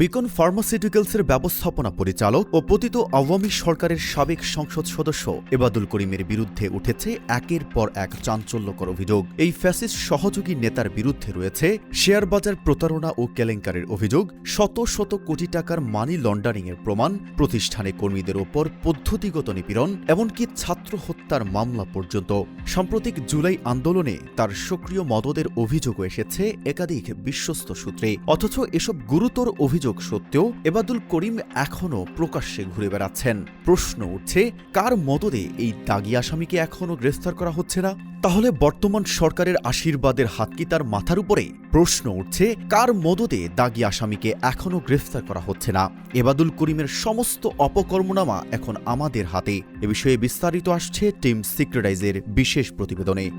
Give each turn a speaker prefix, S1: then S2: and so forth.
S1: Beacon ফার্মাসিউটিক্যালসের ব্যবস্থাপনা পরিচালক ও পতিত আওয়ামী সরকারের সাবেক সংসদ সদস্য এবাদুল করিমের বিরুদ্ধে উঠেছে একের পর এক চাঞ্চল্যকর অভিযোগ। এই ফ্যাসিস্ট সহযোগী নেতার বিরুদ্ধে রয়েছে শেয়ার বাজার প্রতারণা ও কেলেঙ্কারের অভিযোগ, শত শত কোটি টাকার মানি লন্ডারিংয়ের প্রমাণ, প্রতিষ্ঠানে কর্মীদের ওপর পদ্ধতিগত নিপীড়ন, এমনকি ছাত্র হত্যার মামলা পর্যন্ত। সাম্প্রতিক জুলাই আন্দোলনে তার সক্রিয় মদদের অভিযোগও এসেছে একাধিক বিশ্বস্ত সূত্রে। অথচ এসব গুরুতর অভিযোগ সত্ত্বেও এবাদুল করিম এখনও প্রকাশ্যে ঘুরে বেড়াচ্ছেন। প্রশ্ন উঠছে, কার মদদে এই দাগি আসামিকে এখনও গ্রেফতার করা হচ্ছে না? তাহলে বর্তমান সরকারের আশীর্বাদের হাত কি তার মাথার উপরে? প্রশ্ন উঠছে, কার মদদে দাগি আসামিকে এখনও গ্রেফতার করা হচ্ছে না? এবাদুল করিমের সমস্ত অপকর্মনামা এখন আমাদের হাতে। এ বিষয়ে বিস্তারিত আসছে টিম সিক্রেটাইজের বিশেষ প্রতিবেদনে।